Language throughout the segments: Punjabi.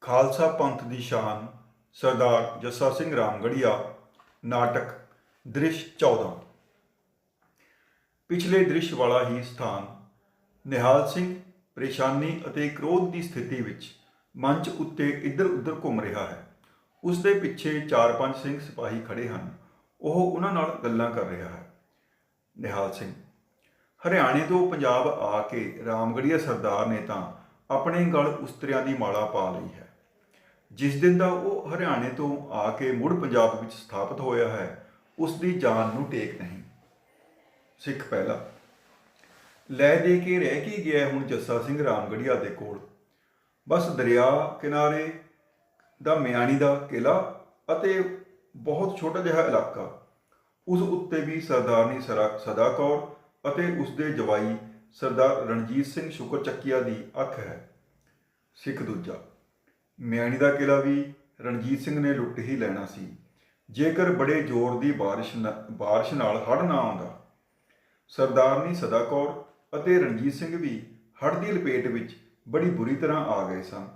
ਖਾਲਸਾ ਪੰਥ ਦੀ ਸ਼ਾਨ, ਸਰਦਾਰ ਜੱਸਾ ਸਿੰਘ ਰਾਮਗੜੀਆ, ਨਾਟਕ ਦ੍ਰਿਸ਼ 14 ਪਿਛਲੇ ਦ੍ਰਿਸ਼ ਵਾਲਾ ਹੀ ਸਥਾਨ, ਨਿਹਾਲ ਸਿੰਘ ਪਰੇਸ਼ਾਨੀ ਅਤੇ ਕ੍ਰੋਧ ਦੀ ਸਥਿਤੀ ਵਿੱਚ ਮੰਚ ਉੱਤੇ ਇੱਧਰ-ਉੱਧਰ ਘੁੰਮ ਰਿਹਾ ਹੈ। ਉਸ ਦੇ ਪਿੱਛੇ 4-5 ਸਿੰਘ ਸਿਪਾਹੀ ਖੜੇ ਹਨ। ਉਹ ਉਹਨਾਂ ਨਾਲ ਗੱਲਾਂ ਕਰ ਰਿਹਾ ਹੈ। ਨਿਹਾਲ ਸਿੰਘ, ਹਰਿਆਣੇ ਤੋਂ ਪੰਜਾਬ ਆ ਕੇ ਰਾਮਗੜੀਆ ਸਰਦਾਰ ਨੇ ਤਾਂ ਆਪਣੇ ਗਲ ਉਸਤਰਿਆਂ ਦੀ ਮਾਲਾ ਪਾ ਲਈ ਹੈ। ਜਿਸ ਦਿਨ ਦਾ ਉਹ ਹਰਿਆਣੇ ਤੋਂ ਆ ਕੇ ਮੁੜ ਪੰਜਾਬ ਵਿੱਚ ਸਥਾਪਿਤ ਹੋਇਆ ਹੈ, ਉਸ ਦੀ ਜਾਨ ਨੂੰ ਟੇਕ ਨਹੀਂ। ਸਿੱਖ ਪਹਿਲਾ। ਲੈ ਦੇ ਕੇ ਰਹਿ ਕੀ ਗਿਆ ਹੁਣ ਜੱਸਾ ਸਿੰਘ ਰਾਮਗੜੀਆ ਦੇ ਕੋਲ। ਬਸ ਦਰਿਆ ਕਿਨਾਰੇ ਦਾ ਮਿਆਣੀ ਦਾ ਕਿਲਾ ਅਤੇ ਬਹੁਤ ਛੋਟਾ ਜਿਹਾ ਇਲਾਕਾ। ਉਸ ਉੱਤੇ ਵੀ ਸਰਦਾਰਨੀ ਸਰਾ- ਸਦਾ ਕੌਰ ਅਤੇ ਉਸ ਦੇ ਜਵਾਈ ਸਰਦਾਰ ਰਣਜੀਤ ਸਿੰਘ ਸ਼ੁਕਰ ਚੱਕੀਆ ਦੀ ਅੱਖ ਹੈ। ਸਿੱਖ ਦੂਜਾ। ਮਿਆਣੀ ਦਾ ਕਿਲਾ ਵੀ ਰਣਜੀਤ ਸਿੰਘ ਨੇ ਲੁੱਟ ਹੀ ਲੈਣਾ ਸੀ। ਜੇਕਰ ਬੜੇ ਜ਼ੋਰ ਦੀ ਬਾਰਿਸ਼ ਨ- ਬਾਰਿਸ਼ ਨਾਲ ਹੜ੍ਹ ਨਾ ਆਉਂਦਾ। ਸਰਦਾਰਨੀ ਸਦਾ ਕੌਰ ਅਤੇ ਰਣਜੀਤ ਸਿੰਘ ਵੀ ਹੜ੍ਹ ਦੀ ਲਪੇਟ ਵਿੱਚ ਬੜੀ ਬੁਰੀ ਤਰ੍ਹਾਂ ਆ ਗਏ ਸਨ।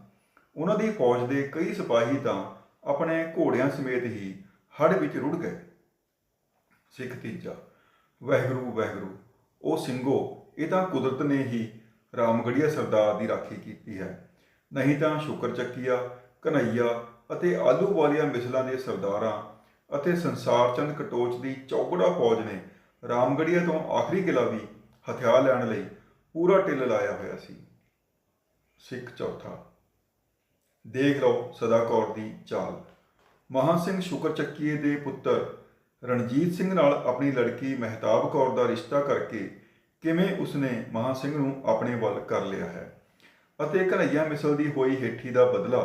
ਉਹਨਾਂ ਦੀ ਫੌਜ ਦੇ ਕਈ ਸਿਪਾਹੀ ਤਾਂ ਆਪਣੇ ਘੋੜਿਆਂ ਸਮੇਤ ਹੀ ਹੜ੍ਹ ਵਿੱਚ ਰੁੜ ਗਏ। ਸਿੱਖ ਤੀਜਾ, ਵਹਿਗਰੂ ਵਹਿਗਰੂ, ਉਹ ਸਿੰਘੋ, ਇਹ ਤਾਂ ਕੁਦਰਤ ਨੇ ਹੀ ਰਾਮਗੜੀਆ ਸਰਦਾਰ ਦੀ ਰਾਖੀ ਕੀਤੀ ਹੈ। ਨਹੀਂ ਤਾਂ ਸ਼ੁਕਰ ਚੱਕੀਆ ਕਨਈਆ ਅਤੇ ਆਲੂ ਵਾਲੀਆਂ ਮਿਸਲਾਂ ਦੇ ਸਰਦਾਰਾਂ ਅਤੇ ਸੰਸਾਰ ਚੰਦ ਕਟੋਚ ਦੀ ਚੌਗੜਾ ਫੌਜ ਨੇ ਰਾਮਗੜੀਆ ਤੋਂ ਆਖਰੀ ਕਿਲਾ ਵੀ ਹਥਿਆਰ ਲੈਣ ਲਈ ਪੂਰਾ ਟਿੱਲ ਲਾਇਆ ਹੋਇਆ ਸੀ। ਸਿੱਖ ਚੌਥਾ। ਦੇਖ ਲਓ ਸਦਾ ਕੌਰ ਦੀ ਚਾਲ। ਮਹਾਂ ਸਿੰਘ ਸ਼ੁਕਰ ਚੱਕੀਏ ਦੇ ਪੁੱਤਰ ਰਣਜੀਤ ਸਿੰਘ ਨਾਲ ਆਪਣੀ ਲੜਕੀ ਮਹਿਤਾਬ ਕੌਰ ਦਾ ਰਿਸ਼ਤਾ ਕਰਕੇ ਕਿਵੇਂ ਉਸਨੇ ਮਹਾਂ ਸਿੰਘ ਨੂੰ ਆਪਣੇ ਵੱਲ ਕਰ ਲਿਆ ਹੈ? ਅਤੇ ਘਨਈਆ ਮਿਸਲ ਦੀ ਹੋਈ ਹੇਠੀ ਦਾ ਬਦਲਾ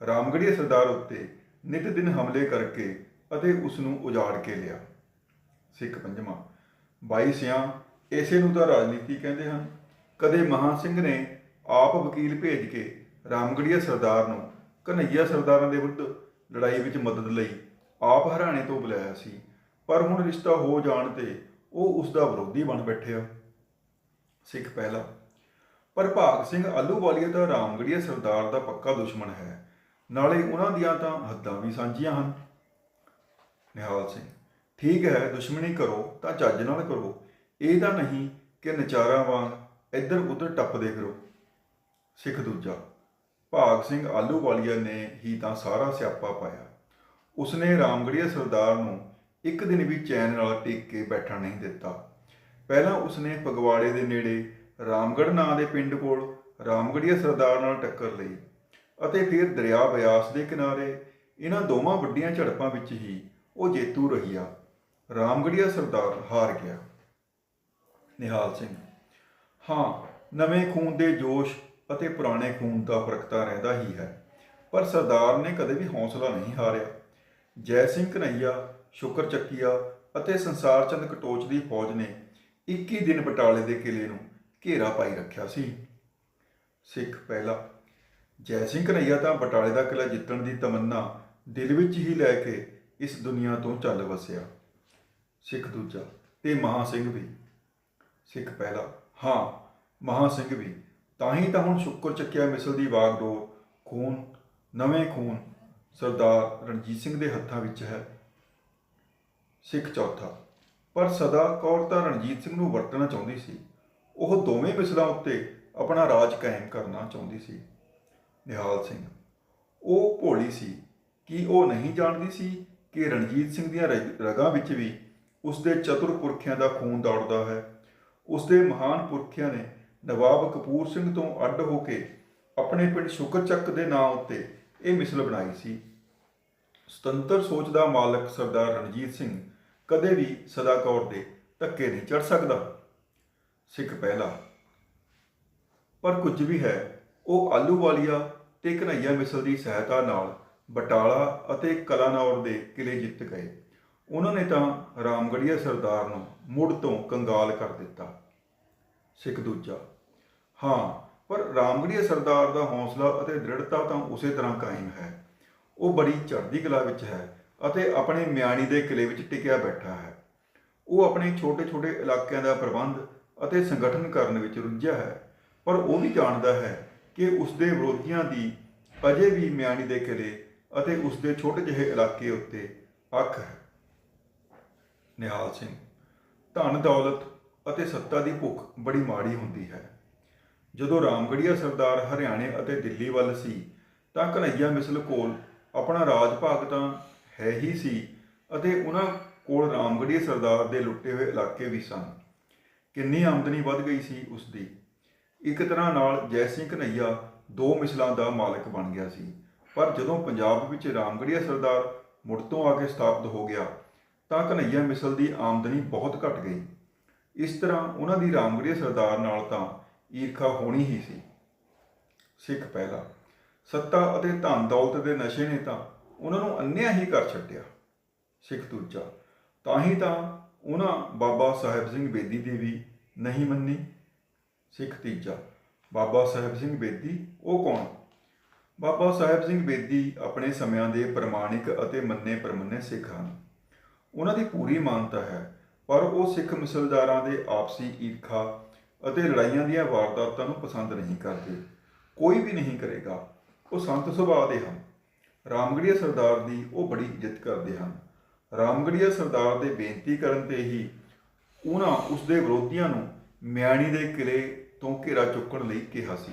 ਰਾਮਗੜੀਆ ਸਰਦਾਰ ਉੱਤੇ ਨਿਤ ਦਿਨ ਹਮਲੇ ਕਰਕੇ ਅਤੇ ਉਸ ਨੂੰ ਉਜਾੜ ਕੇ ਲਿਆ। ਸਿੱਖ ਪੰਜਵਾਂ, ਬਾਈ ਸਿਆਂ, ਇਸੇ ਨੂੰ ਤਾਂ ਰਾਜਨੀਤੀ ਕਹਿੰਦੇ ਹਨ। ਕਦੇ ਮਹਾਂ ਸਿੰਘ ਨੇ ਆਪ ਵਕੀਲ ਭੇਜ ਕੇ ਰਾਮਗੜੀਆ ਸਰਦਾਰ ਨੂੰ ਕਨਈਆ ਸਰਦਾਰਾਂ ਦੇ ਵਿਰੁੱਧ ਲੜਾਈ ਵਿੱਚ ਮਦਦ ਲਈ ਆਪ ਹਰਿਆਣੇ ਤੋਂ ਬੁਲਾਇਆ ਸੀ, ਪਰ ਹੁਣ ਰਿਸ਼ਤਾ ਹੋ ਜਾਣ ਤੇ ਉਹ ਉਸ ਦਾ ਵਿਰੋਧੀ ਬਣ ਬੈਠਿਆ। ਸਿੱਖ ਪਹਿਲਾ ਪਰ ਭਾਗ ਸਿੰਘ ਆਲੂਵਾਲੀਆ ਦਾ ਰਾਮਗੜੀਆ ਸਰਦਾਰ ਦਾ ਪੱਕਾ ਦੁਸ਼ਮਣ ਹੈ। ਨਾਲੇ ਉਹਨਾਂ ਦੀਆਂ ਤਾਂ ਹੱਦਾਂ ਵੀ ਸਾਂਝੀਆਂ ਹਨ। ਨਿਹਾਲ ਸਿੰਘ, ਠੀਕ ਹੈ, ਦੁਸ਼ਮਣੀ ਕਰੋ, ਤਾਂ ਚੱਜ ਨਾਲ ਕਰੋ। ਇਹ ਤਾਂ ਨਹੀਂ ਕਿ ਨਚਾਰਾਂ ਵਾਂਗ ਇੱਧਰ ਉੱਧਰ ਟੱਪਦੇ ਫਿਰੋ। ਸਿੱਖ ਦੂਜਾ, ਭਾਗ ਸਿੰਘ ਆਲੂਵਾਲੀਆ ਨੇ ਹੀ ਤਾਂ ਸਾਰਾ ਸਿਆਪਾ ਪਾਇਆ। ਉਸਨੇ ਰਾਮਗੜੀਆ ਸਰਦਾਰ ਨੂੰ ਇੱਕ ਦਿਨ ਵੀ ਚੈਨ ਨਾਲ ਟਿਕ ਕੇ ਬੈਠਣ ਨਹੀਂ ਦਿੱਤਾ। ਪਹਿਲਾਂ ਉਸਨੇ ਪਗਵਾੜੇ ਦੇ ਨੇੜੇ ਰਾਮਗੜ੍ਹ ਨਾਂ ਦੇ ਪਿੰਡ ਕੋਲ ਰਾਮਗੜੀਆ ਸਰਦਾਰ ਨਾਲ ਟੱਕਰ ਲਈ ਅਤੇ ਫਿਰ ਦਰਿਆ ਬਿਆਸ ਦੇ ਕਿਨਾਰੇ ਇਹਨਾਂ ਦੋਵਾਂ ਵੱਡੀਆਂ ਝੜਪਾਂ ਵਿੱਚ ਹੀ ਉਹ ਜੇਤੂ ਰਹੀਆ। ਰਾਮਗੜੀਆ ਸਰਦਾਰ ਹਾਰ ਗਿਆ। ਨਿਹਾਲ ਸਿੰਘ। ਹਾਂ, ਨਵੇਂ ਖੂਨ ਦੇ ਜੋਸ਼ ਅਤੇ ਪੁਰਾਣੇ ਖੂਨ ਦਾ ਫ਼ਰਕ ਤਾਂ ਰਹਿੰਦਾ ਹੀ ਹੈ, ਪਰ ਸਰਦਾਰ ਨੇ ਕਦੇ ਵੀ ਹੌਸਲਾ ਨਹੀਂ ਹਾਰਿਆ। ਜੈ ਸਿੰਘ ਕਨਈਆ ਸ਼ੁਕਰ ਚੱਕੀਆ ਅਤੇ ਸੰਸਾਰ ਚੰਦ ਕਟੋਚ ਦੀ ਫੌਜ ਨੇ 21 ਦਿਨ ਬਟਾਲੇ ਦੇ ਕਿਲੇ ਨੂੰ ਘੇਰਾ ਪਾਈ ਰੱਖਿਆ ਸੀ। ਸਿੱਖ ਪਹਿਲਾ। ਜੈ ਸਿੰਘ ਕਨਈਆ ਤਾਂ ਬਟਾਲੇ ਦਾ ਕਿਲਾ ਜਿੱਤਣ ਦੀ ਤਮੰਨਾ ਦਿਲ ਵਿੱਚ ਹੀ ਲੈ ਕੇ ਇਸ ਦੁਨੀਆ ਤੋਂ ਚੱਲ ਵਸਿਆ। ਸਿੱਖ ਦੂਜਾ ਤੇ ਮਹਾ ਸਿੰਘ ਵੀ। ਸਿੱਖ ਪਹਿਲਾ। ਹਾਂ, ਮਹਾ ਸਿੰਘ ਵੀ। ਤਾਂ ਹੀ ਤਾਂ ਹੁਣ ਸ਼ੁਕਰ ਚੱਕਿਆ ਮਿਸਲ ਦੀ ਵਾਗਡੋਰ ਖੂਨ, ਨਵੇਂ ਖੂਨ ਸਰਦਾਰ ਰਣਜੀਤ ਸਿੰਘ ਦੇ ਹੱਥਾਂ ਵਿੱਚ ਹੈ। ਸਿੱਖ ਚੌਥਾ। ਪਰ ਸਦਾ ਕੌਰ ਤਾਂ ਰਣਜੀਤ ਸਿੰਘ ਨੂੰ ਵਰਤਣਾ ਚਾਹੁੰਦੀ ਸੀ। ਉਹ ਦੋਵੇਂ ਮਿਸਲਾਂ ਉੱਤੇ ਆਪਣਾ ਰਾਜ ਕਾਇਮ ਕਰਨਾ ਚਾਹੁੰਦੀ ਸੀ। ਨਿਹਾਲ ਸਿੰਘ। ਉਹ ਭੋਲੀ ਸੀ। ਕਿ ਉਹ ਨਹੀਂ ਜਾਣਦੀ ਸੀ ਕਿ ਰਣਜੀਤ ਸਿੰਘ ਦੀਆਂ ਰਗਾਂ ਵਿੱਚ ਵੀ ਉਸ ਦੇ ਚਤੁਰ ਪੁਰਖਿਆਂ ਦਾ ਖੂਨ ਦੌੜਦਾ ਹੈ? ਉਸ ਦੇ ਮਹਾਨ ਪੁਰਖਿਆਂ ਨੇ ਨਵਾਬ ਕਪੂਰ ਸਿੰਘ ਤੋਂ ਅੱਡ ਹੋ ਕੇ ਆਪਣੇ ਪਿੰਡ ਸ਼ੁਕਰਚੱਕ ਦੇ ਨਾਂ ਉੱਤੇ ਇਹ ਮਿਸਲ ਬਣਾਈ ਸੀ। ਸੁਤੰਤਰ ਸੋਚ ਦਾ ਮਾਲਕ ਸਰਦਾਰ ਰਣਜੀਤ ਸਿੰਘ ਕਦੇ ਵੀ ਸਦਾ ਕੌਰ ਦੇ ਧੱਕੇ ਨਹੀਂ ਚੜ ਸਕਦਾ। ਸਿੱਖ ਪਹਿਲਾ। ਪਰ ਕੁਝ ਵੀ ਹੈ, ਉਹ ਆਲੂਵਾਲੀਆ ਤੇ ਕਨਈਆ ਮਿਸਲ ਦੀ ਸਹਾਇਤਾ ਨਾਲ ਬਟਾਲਾ ਅਤੇ ਕਲਾਨੌਰ ਦੇ ਕਿਲੇ ਜਿੱਤ ਗਏ। ਉਹਨਾਂ ਨੇ ਤਾਂ ਰਾਮਗੜੀਆ ਸਰਦਾਰ ਨੂੰ ਮੁੜ ਤੋਂ ਕੰਗਾਲ ਕਰ ਦਿੱਤਾ। ਸਿੱਖ ਦੂਜਾ, ਹਾਂ, ਪਰ ਰਾਮਗੜੀਆ ਸਰਦਾਰ ਦਾ ਹੌਸਲਾ ਅਤੇ ਦ੍ਰਿੜਤਾ ਤਾਂ ਉਸੇ ਤਰ੍ਹਾਂ ਕਾਇਮ ਹੈ। ਉਹ ਬੜੀ ਚੜ੍ਹਦੀ ਕਲਾ ਵਿੱਚ ਹੈ ਅਤੇ ਆਪਣੇ ਮਿਆਣੀ ਦੇ ਕਿਲੇ ਵਿੱਚ ਟਿਕਿਆ ਬੈਠਾ ਹੈ। ਉਹ ਆਪਣੇ ਛੋਟੇ-ਛੋਟੇ ਇਲਾਕਿਆਂ ਦਾ ਪ੍ਰਬੰਧ ਅਤੇ ਸੰਗਠਨ ਕਰਨ ਵਿੱਚ ਰੁੱਝਿਆ ਹੈ। ਪਰ ਉਹ ਵੀ ਜਾਣਦਾ ਹੈ ਕਿ ਉਸ ਦੇ ਵਿਰੋਧੀਆਂ ਦੀ ਅਜੇ ਵੀ ਮਿਆਣੀ ਦੇ ਕਿਲੇ ਅਤੇ ਉਸ ਦੇ ਛੋਟੇ ਜਿਹੇ ਇਲਾਕੇ ਉੱਤੇ ਅੱਖ ਹੈ। ਨਿਹਾਲ ਸਿੰਘ, ਧਨ, ਦੌਲਤ ਅਤੇ ਸੱਤਾ ਦੀ ਭੁੱਖ ਬੜੀ ਮਾੜੀ ਹੁੰਦੀ ਹੈ। ਜਦੋਂ ਰਾਮਗੜੀਆ ਸਰਦਾਰ ਹਰਿਆਣੇ ਅਤੇ ਦਿੱਲੀ ਵੱਲ ਸੀ, ਤਾਂ ਕਨਈਆ ਮਿਸਲ ਕੋਲ ਆਪਣਾ ਰਾਜ ਭਾਗ ਤਾਂ ਹੈ ਹੀ ਸੀ ਅਤੇ ਉਹਨਾਂ ਕੋਲ ਰਾਮਗੜੀਆ ਸਰਦਾਰ ਦੇ ਲੁੱਟੇ ਹੋਏ ਇਲਾਕੇ ਵੀ ਸਨ। ਕਿੰਨੀ ਆਮਦਨੀ ਵੱਧ ਗਈ ਸੀ ਉਸ ਦੀ ਇੱਕ ਤਰ੍ਹਾਂ ਨਾਲ ਜੈ ਸਿੰਘ ਕਨਈਆ ਦੋ ਮਿਸਲਾਂ ਦਾ ਮਾਲਕ ਬਣ ਗਿਆ ਸੀ। ਪਰ ਜਦੋਂ ਪੰਜਾਬ ਵਿੱਚ ਰਾਮਗੜੀਆ ਸਰਦਾਰ ਮੁੜ ਤੋਂ ਆ ਕੇ ਸਥਾਪਿਤ ਹੋ ਗਿਆ, ਤਾਂ ਕਨਈਆ ਮਿਸਲ ਦੀ ਆਮਦਨੀ ਬਹੁਤ ਘਟ ਗਈ। ਇਸ ਤਰ੍ਹਾਂ ਉਹਨਾਂ ਦੀ ਰਾਮਗੜੀਆ ਸਰਦਾਰ ਨਾਲ ਤਾਂ ਈਰਖਾ ਹੋਣੀ ਹੀ ਸੀ। ਸਿੱਖ ਪਹਿਲਾ। ਸੱਤਾ ਅਤੇ ਧਨ ਦੌਲਤ ਦੇ ਨਸ਼ੇ ਨੇ ਤਾਂ ਉਹਨਾਂ ਨੂੰ ਅੰਨ੍ਹਿਆ ਹੀ ਕਰ ਛੱਡਿਆ। ਸਿੱਖ ਦੂਜਾ। ਤਾਂ ਹੀ ਤਾਂ ਉਹਨਾਂ ਬਾਬਾ ਸਾਹਿਬ ਸਿੰਘ ਬੇਦੀ ਦੀ ਵੀ ਨਹੀਂ ਮੰਨੀ। ਸਿੱਖ ਤੀਜਾ, ਬਾਬਾ ਸਾਹਿਬ ਸਿੰਘ ਬੇਦੀ, ਉਹ ਕੌਣ? ਬਾਬਾ ਸਾਹਿਬ ਸਿੰਘ ਬੇਦੀ ਆਪਣੇ ਸਮਿਆਂ ਦੇ ਪ੍ਰਮਾਣਿਕ ਅਤੇ ਮੰਨੇ ਪ੍ਰਮੰਨੇ ਸਿੱਖ ਹਨ। ਉਹਨਾਂ ਦੀ ਪੂਰੀ ਮਾਨਤਾ ਹੈ, ਪਰ ਉਹ ਸਿੱਖ ਮਿਸਲਦਾਰਾਂ ਦੇ ਆਪਸੀ ਈਰਖਾ ਅਤੇ ਲੜਾਈਆਂ ਦੀਆਂ ਵਾਰਦਾਤਾਂ ਨੂੰ ਪਸੰਦ ਨਹੀਂ ਕਰਦੇ। ਕੋਈ ਵੀ ਨਹੀਂ ਕਰੇਗਾ। ਉਹ ਸੰਤ ਸੁਭਾਅ ਦੇ ਹਨ। ਰਾਮਗੜੀਆ ਸਰਦਾਰ ਦੀ ਉਹ ਬੜੀ ਇੱਜ਼ਤ ਕਰਦੇ ਹਨ। ਰਾਮਗੜੀਆ ਸਰਦਾਰ ਦੇ ਬੇਨਤੀ ਕਰਨ ਤੇ ਹੀ ਉਹਨਾਂ ਉਸ ਦੇ ਵਿਰੋਧੀਆਂ ਨੂੰ ਮਿਆਣੀ ਦੇ ਕਿਲੇ ਤੋਂ ਘੇਰਾ ਚੁੱਕਣ ਲਈ ਕਿਹਾ ਸੀ।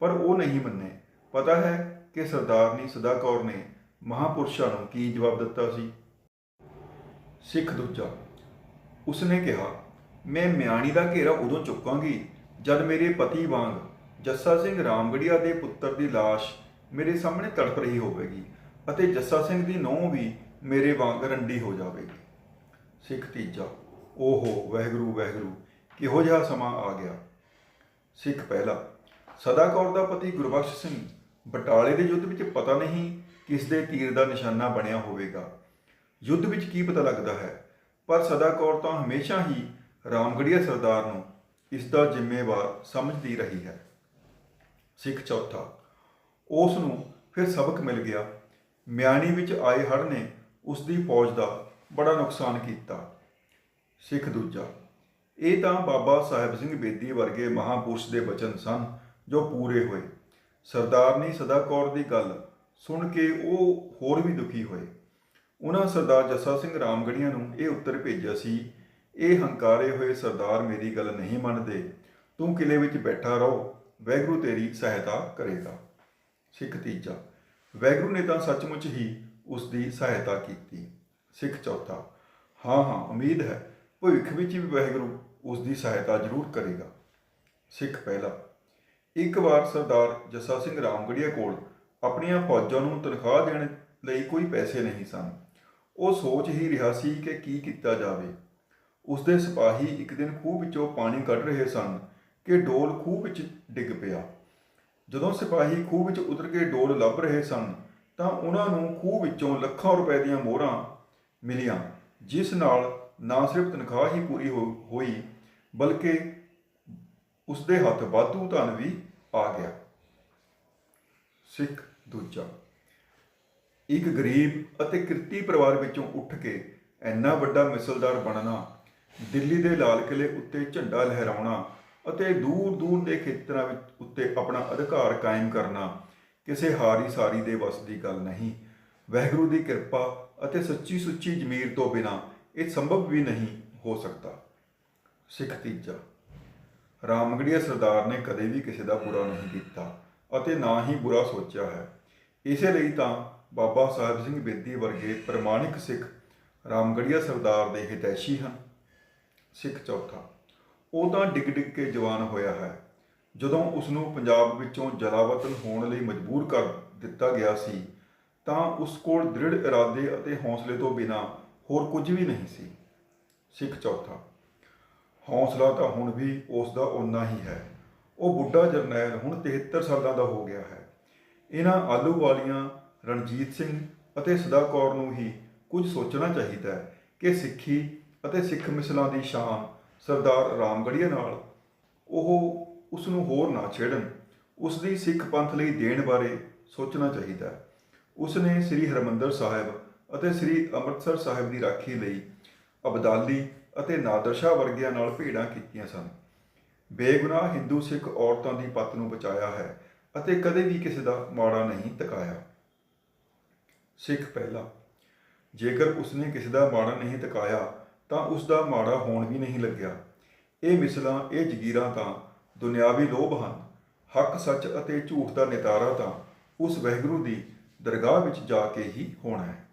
ਪਰ ਉਹ ਨਹੀਂ ਮੰਨੇ। ਪਤਾ ਹੈ ਕਿ ਸਰਦਾਰਨੀ ਸਦਾ ਕੌਰ ਨੇ ਮਹਾਪੁਰਸ਼ਾਂ ਨੂੰ ਕੀ ਜਵਾਬ ਦਿੱਤਾ ਸੀ। ਸਿੱਖ ਦੂਜਾ, ਉਸਨੇ ਕਿਹਾ, ਮੈਂ ਮਿਆਣੀ ਦਾ ਘੇਰਾ ਉਦੋਂ ਚੁੱਕਾਂਗੀ ਜਦ ਮੇਰੇ ਪਤੀ ਵਾਂਗ ਜੱਸਾ ਸਿੰਘ ਰਾਮਗੜੀਆ ਦੇ ਪੁੱਤਰ ਦੀ ਲਾਸ਼ ਮੇਰੇ ਸਾਹਮਣੇ ਤੜਪ ਰਹੀ ਹੋਵੇਗੀ ਅਤੇ ਜੱਸਾ ਸਿੰਘ ਦੀ ਨੂੰਹ ਵੀ ਮੇਰੇ ਵਾਂਗ ਰੰਡੀ ਹੋ ਜਾਵੇਗੀ ਸਿੱਖ ਤੀਜਾ, ਓਹੋ, ਵਹਿਗੁਰੂ ਵਹਿਗੁਰੂ, ਕਿਹੋ ਜਿਹਾ ਸਮਾਂ ਆ ਗਿਆ। ਸਿੱਖ ਪਹਿਲਾ, ਸਦਾ ਕੌਰ ਦਾ ਪਤੀ ਗੁਰਬਖਸ਼ ਸਿੰਘ, ਬਟਾਲੇ ਦੇ ਯੁੱਧ ਵਿੱਚ ਪਤਾ ਨਹੀਂ ਕਿਸ ਦੇ ਤੀਰ ਦਾ ਨਿਸ਼ਾਨਾ ਬਣਿਆ ਹੋਵੇਗਾ। ਯੁੱਧ ਵਿੱਚ ਕੀ ਪਤਾ ਲੱਗਦਾ ਹੈ? ਪਰ ਸਦਾ ਕੌਰ ਤਾਂ ਹਮੇਸ਼ਾ ਹੀ ਰਾਮਗੜੀਆ ਸਰਦਾਰ ਨੂੰ ਇਸ ਦਾ ਜ਼ਿੰਮੇਵਾਰ ਸਮਝਦੀ ਰਹੀ ਹੈ। ਸਿੱਖ ਚੌਥਾ, ਉਸ ਨੂੰ ਫਿਰ ਸਬਕ ਮਿਲ ਗਿਆ। ਮਿਆਣੀ ਵਿੱਚ ਆਏ ਹੜ੍ਹ ਨੇ ਉਸ ਦੀ ਫੌਜ ਦਾ ਬੜਾ ਨੁਕਸਾਨ ਕੀਤਾ। ਸਿੱਖ ਦੂਜਾ, ਇਹ ਤਾਂ ਬਾਬਾ ਸਾਹਿਬ ਸਿੰਘ ਬੇਦੀ ਵਰਗੇ ਮਹਾਪੁਰਸ਼ ਦੇ ਬਚਨ ਸਨ ਜੋ ਪੂਰੇ ਹੋਏ। ਸਰਦਾਰਨੀ ਸਦਾ ਕੌਰ ਦੀ ਗੱਲ ਸੁਣ ਕੇ ਉਹ ਹੋਰ ਵੀ ਦੁਖੀ ਹੋਏ। ਉਹਨਾਂ ਸਰਦਾਰ ਜੱਸਾ ਸਿੰਘ ਰਾਮਗੜੀਆਂ ਨੂੰ ਇਹ ਉੱਤਰ ਭੇਜਿਆ ਸੀ, ਇਹ ਹੰਕਾਰੇ ਹੋਏ ਸਰਦਾਰ ਮੇਰੀ ਗੱਲ ਨਹੀਂ ਮੰਨਦੇ। ਤੂੰ ਕਿਲੇ ਵਿੱਚ ਬੈਠਾ ਰਹੋ, ਵੈਗਰੂ ਤੇਰੀ ਸਹਾਇਤਾ ਕਰੇਗਾ। ਸਿੱਖ ਤੀਜਾ, ਵੈਗਰੂ ਨੇ ਤਾਂ ਸੱਚਮੁੱਚ ਹੀ ਉਸ ਦੀ ਸਹਾਇਤਾ ਕੀਤੀ। ਸਿੱਖ ਚੌਥਾ, ਹਾਂ ਹਾਂ, ਉਮੀਦ ਹੈ, ਭਵਿੱਖ ਵਿੱਚ ਵੀ ਵਾਹਿਗੁਰੂ ਉਸ ਦੀ ਸਹਾਇਤਾ ਜ਼ਰੂਰ ਕਰੇਗਾ। ਸਿੱਖ ਪਹਿਲਾ, ਇੱਕ ਵਾਰ ਸਰਦਾਰ ਜੱਸਾ ਸਿੰਘ ਰਾਮਗੜੀਆ ਕੋਲ ਆਪਣੀਆਂ ਫੌਜਾਂ ਨੂੰ ਤਨਖਾਹ ਦੇਣ ਲਈ ਕੋਈ ਪੈਸੇ ਨਹੀਂ ਸਨ। ਉਹ ਸੋਚ ਹੀ ਰਿਹਾ ਸੀ ਕਿ ਕੀ ਕੀਤਾ ਜਾਵੇ। ਉਸ ਦੇ ਸਿਪਾਹੀ ਇੱਕ ਦਿਨ ਖੂਹ ਵਿੱਚੋਂ ਪਾਣੀ ਕੱਢ ਰਹੇ ਸਨ ਕਿ ਡੋਲ ਖੂਹ ਵਿੱਚ ਡਿੱਗ ਪਿਆ। ਜਦੋਂ ਸਿਪਾਹੀ ਖੂਹ ਵਿੱਚ ਉਤਰ ਕੇ ਡੋਲ ਲੱਭ ਰਹੇ ਸਨ ਤਾਂ ਉਹਨਾਂ ਨੂੰ ਖੂਹ ਵਿੱਚੋਂ ਲੱਖਾਂ ਰੁਪਏ ਦੀਆਂ ਮੋਹਰਾਂ ਮਿਲੀਆਂ, ਜਿਸ ਨਾਲ ਨਾ ਸਿਰਫ ਤਨਖਾਹ ਹੀ ਪੂਰੀ ਹੋ- ਹੋਈ, ਬਲਕਿ ਉਸ ਦੇ ਹੱਥ ਵਾਧੂ ਧਨ ਵੀ ਆ ਗਿਆ। ਸਿੱਖ ਦੂਜਾ, ਇੱਕ ਗਰੀਬ ਅਤੇ ਕਿਰਤੀ ਪਰਿਵਾਰ ਵਿੱਚੋਂ ਉੱਠ ਕੇ ਇੰਨਾ ਵੱਡਾ ਮਿਸਲਦਾਰ ਬਣਨਾ, ਦਿੱਲੀ ਦੇ ਲਾਲ ਕਿਲੇ ਉੱਤੇ ਝੰਡਾ ਲਹਿਰਾਉਣਾ ਅਤੇ ਦੂਰ ਦੂਰ ਦੇ ਖੇਤਰਾਂ ਵਿੱਚ ਉੱਤੇ ਆਪਣਾ ਅਧਿਕਾਰ ਕਾਇਮ ਕਰਨਾ ਕਿਸੇ ਹਾਰੀ ਸਾਰੀ ਦੇ ਵੱਸ ਦੀ ਗੱਲ ਨਹੀਂ। ਵਹਿਗੁਰੂ ਦੀ ਕਿਰਪਾ ਅਤੇ ਸੱਚੀ ਸੁੱਚੀ ਜ਼ਮੀਰ ਤੋਂ ਬਿਨਾ ਇਹ ਸੰਭਵ ਵੀ ਨਹੀਂ ਹੋ ਸਕਦਾ। ਸਿੱਖ ਤੀਜਾ। ਰਾਮਗੜੀਆ ਸਰਦਾਰ ਨੇ ਕਦੇ ਵੀ ਕਿਸੇ ਦਾ ਬੁਰਾ ਨਹੀਂ ਕੀਤਾ ਅਤੇ ਨਾ ਹੀ ਬੁਰਾ ਸੋਚਿਆ ਹੈ। ਇਸੇ ਲਈ ਤਾਂ ਬਾਬਾ ਸਾਹਿਬ ਸਿੰਘ ਬੇਦੀ ਵਰਗੇ ਪ੍ਰਮਾਣਿਕ ਸਿੱਖ ਰਾਮਗੜੀਆ ਸਰਦਾਰ ਦੇ ਹਿਤੈਸ਼ੀ ਹਨ। ਸਿੱਖ ਚੌਥਾ। ਉਹ ਤਾਂ ਡਿੱਗ ਡਿੱਗ ਕੇ ਜਵਾਨ ਹੋਇਆ ਹੈ। ਜਦੋਂ ਉਸ ਨੂੰ ਪੰਜਾਬ ਵਿੱਚੋਂ ਜਲਾਵਤਨ ਹੋਣ ਲਈ ਮਜਬੂਰ ਕਰ ਦਿੱਤਾ ਗਿਆ ਸੀ, ਤਾਂ ਉਸ ਕੋਲ ਦ੍ਰਿੜ ਇਰਾਦੇ ਅਤੇ ਹੌਸਲੇ ਤੋਂ ਬਿਨਾ ਹੋਰ ਕੁਝ ਵੀ ਨਹੀਂ ਸੀ। ਸਿੱਖ ਚੌਥਾ। ਹੌਸਲਾ ਤਾਂ ਹੁਣ ਵੀ ਉਸ ਦਾ ਓਨਾ ਹੀ ਹੈ। ਉਹ ਬੁੱਢਾ ਜਰਨੈਲ ਹੁਣ 73 ਸਾਲਾਂ ਦਾ ਹੋ ਗਿਆ ਹੈ। ਇਹਨਾਂ ਆਲੂ ਵਾਲੀਆਂ ਰਣਜੀਤ ਸਿੰਘ ਅਤੇ ਸਦਾ ਕੌਰ ਨੂੰ ਹੀ ਕੁਝ ਸੋਚਣਾ ਚਾਹੀਦਾ ਹੈ ਕਿ ਸਿੱਖੀ ਅਤੇ ਸਿੱਖ ਮਿਸਲਾਂ ਦੀ ਸ਼ਾਨ ਸਰਦਾਰ ਰਾਮਗੜੀਆ ਨਾਲ ਉਹ ਉਸ ਨੂੰ ਹੋਰ ਨਾ ਛੇੜਨ। ਉਸ ਦੀ ਸਿੱਖ ਪੰਥ ਲਈ ਦੇਣ ਬਾਰੇ ਸੋਚਣਾ ਚਾਹੀਦਾ ਹੈ। ਉਸ ਨੇ ਸ੍ਰੀ ਹਰਮੰਦਰ ਸਾਹਿਬ ਅਤੇ ਸ੍ਰੀ ਅੰਮ੍ਰਿਤਸਰ ਸਾਹਿਬ ਦੀ ਰਾਖੀ ਲਈ ਅਬਦਾਲੀ ਅਤੇ ਨਾਦਰਸ਼ਾ ਵਰਗਿਆਂ ਨਾਲ ਭੇੜਾਂ ਕੀਤੀਆਂ ਸਨ। ਬੇਗੁਨਾਹ ਹਿੰਦੂ ਸਿੱਖ ਔਰਤਾਂ ਦੀ ਪਤ ਨੂੰ ਬਚਾਇਆ ਹੈ ਅਤੇ ਕਦੇ ਵੀ ਕਿਸੇ ਦਾ ਮਾੜਾ ਨਹੀਂ ਤਕਾਇਆ। ਸਿੱਖ ਪਹਿਲਾ, ਜੇਕਰ ਉਸਨੇ ਕਿਸੇ ਦਾ ਮਾੜਾ ਨਹੀਂ ਤਕਾਇਆ ਤਾਂ ਉਸ ਦਾ ਮਾੜਾ ਹੋਣ ਵੀ ਨਹੀਂ ਲੱਗਿਆ। ਇਹ ਮਿਸਲਾਂ, ਇਹ ਜਗੀਰਾਂ ਤਾਂ ਦੁਨਿਆਵੀ ਲੋਭ ਹਨ। ਹੱਕ, ਸੱਚ ਅਤੇ ਝੂਠ ਦਾ ਨਿਤਾਰਾ ਤਾਂ ਉਸ ਵਹਿਗੁਰੂ ਦੀ ਦਰਗਾਹ ਵਿੱਚ ਜਾ ਕੇ ਹੀ ਹੋਣਾ ਹੈ।